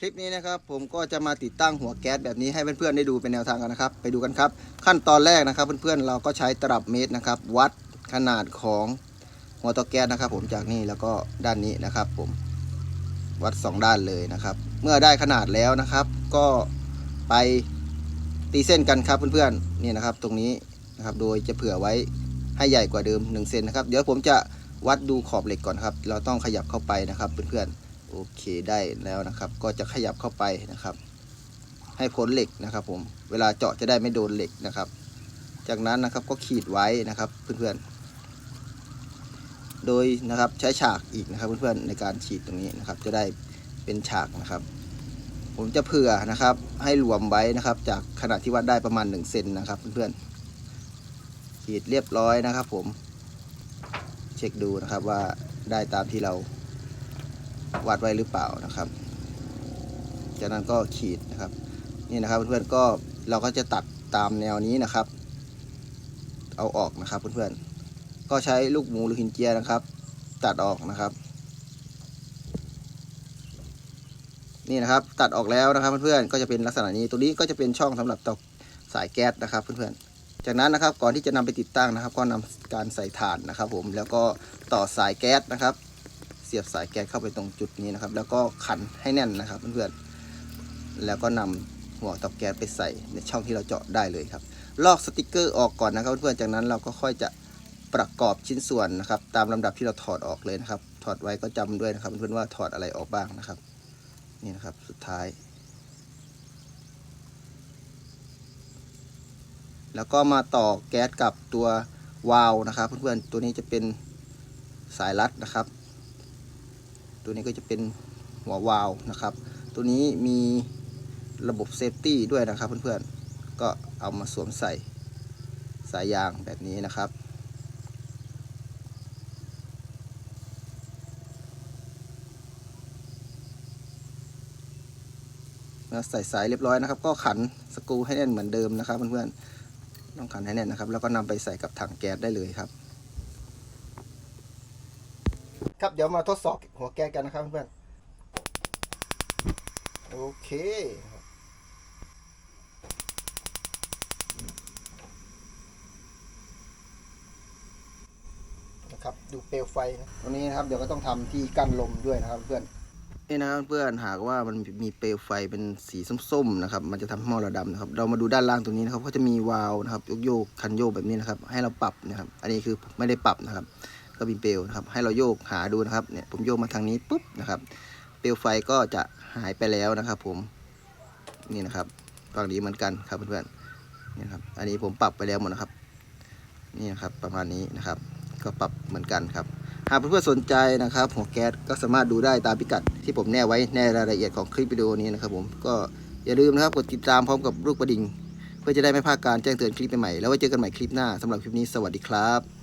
คลิปนี้นะครับผมก็จะมาติดตั้งหัวแก๊สแบบนี้ให้เพื่อนๆได้ดูเป็นแนวทางกันนะครับ ไปดูกันครับ ขั้นตอนแรกนะครับ เพื่อนๆเราก็ใช้ตลับเมตรนะครับ วัดขนาดของหัวเตาแก๊สนะครับ ผมจากนี่แล้วก็ด้านนี้นะครับ ผมวัดสองด้านเลยนะครับ เมื่อได้ขนาดแล้วนะครับ ก็ไปตีเส้นกันครับเพื่อนๆนี่นะครับ ตรงนี้นะครับ โดยจะเผื่อไว้ให้ใหญ่กว่าเดิม1เซนนะครับ เดี๋ยวผมจะวัดดูขอบเหล็กก่อนครับ เราต้องขยับเข้าไปนะครับเพื่อนๆ โอเคได้แล้วนะครับ ก็จะขยับเข้าไปนะครับ ให้พ้นเหล็กนะครับ ผมเวลาเจาะจะได้ไม่โดนเหล็กนะครับ จากนั้นนะครับก็ขีดไว้นะครับเพื่อนๆ โดยนะครับใช้ฉากอีกนะครับ เพื่อนๆในการฉีดตรงนี้นะครับ จะได้เป็นฉากนะครับ ผมจะเผื่อนะครับ ให้รวมไว้นะครับ จากขนาดที่วัดได้ประมาณ1เซนนะครับเพื่อนๆขีดเรียบร้อยนะครับ ผมเช็คดูนะครับว่าได้ตามที่เรา วาดไว้หรือเปล่านะครับ จากนั้นก็ขีดนะครับ นี่นะครับเพื่อนๆก็เราก็จะตัดตามแนวนี้นะครับ เอาออกนะครับเพื่อนๆก็ใช้ลูกหมูหรือหินเจียนะครับ ตัดออกนะครับ นี่นะครับตัดออกแล้วนะครับเพื่อนๆก็จะเป็นลักษณะนี้ตัวนี้ก็จะเป็นช่องสำหรับต่อสายแก๊สนะครับเพื่อนๆจากนั้นนะครับก่อนที่จะนำไปติดตั้งนะครับ ก็นำการใส่ถ่านนะครับ ผมแล้วก็ต่อสายแก๊สนะครับ เสียบสายแก๊สเข้าไปตรงจุดนี้นะครับ แล้วก็ขันให้แน่นนะครับเพื่อนๆแล้วก็นำหัวเตาแก๊สไปใส่ในช่องที่เราเจาะได้เลยครับ ลอกสติกเกอร์ออกก่อนนะครับเพื่อนๆจากนั้นเราก็ค่อยจะประกอบชิ้นส่วนนะครับ ตามลำดับที่เราถอดออกเลยนะครับ ถอดไว้ก็จำด้วยนะครับเพื่อนๆว่าถอดอะไรออกบ้างนะครับ นี่นะครับสุดท้าย แล้วก็มาต่อแก๊สกับตัววาล์วนะครับ เพื่อนๆตัวนี้จะเป็นสายรัดนะครับ ตัวนี้ก็จะเป็นหัววาล์วนะครับ ตัวนี้มีระบบเซฟตี้ด้วยนะครับเพื่อนๆ ก็เอามาสวมใส่สายยางแบบนี้นะครับเมื่อใส่สายเรียบร้อยนะครับ ก็ขันสกรูให้แน่นเหมือนเดิมนะครับเพื่อนๆ ต้องขันให้แน่นนะครับ แล้วก็นำไปใส่กับถังแก๊สได้เลยครับ ครับเดี๋ยวมาทดสอบหัวแก๊สกันนะครับเพื่อนๆโอเคนะครับดูเปลวไฟนะตรงนี้นะครับเดี๋ยวก็ต้องทำที่กั้นลมด้วยนะครับเพื่อนนี่นะครับเพื่อนหากว่ามันมีเปลวไฟเป็นสีส้มๆนะครับ มันจะทำให้หม้อเราดำนะครับ เรามาดูด้านล่างตรงนี้นะครับก็จะมีวาล์วนะครับโยกๆคันโยกแบบนี้นะครับ ให้เราปรับนะครับ อันนี้คือไม่ได้ปรับนะครับ ก็มีเปลวนะครับ ให้เราโยกหาดูนะครับเนี่ยผมโยกมาทางนี้ปุ๊บนะครับ เปลวไฟก็จะหายไปแล้วนะครับ ผมนี่นะครับฝั่งนี้เหมือนกันครับเพื่อนๆนี่นครับ อันนี้ผมปรับไปแล้วหมดนะครับ นี่นะครับประมาณนี้นะครับ ก็ปรับเหมือนกันครับ หากเพื่อนๆสนใจนะครับ หัวแก๊สก็สามารถดูได้ตามพิกัด ที่ผมแนบไว้ในรายละเอียดของคลิปวิดีโอนี้นะครับ ผมก็อย่าลืมนะครับกดติดตามพร้อมกับลูกกระดิ่งเพื่อจะได้ไม่พลาดการแจ้งเตือนคลิปใหม่ๆแล้วไว้เจอกันใหม่คลิปหน้าสำหรับคลิปนี้สวัสดีครับ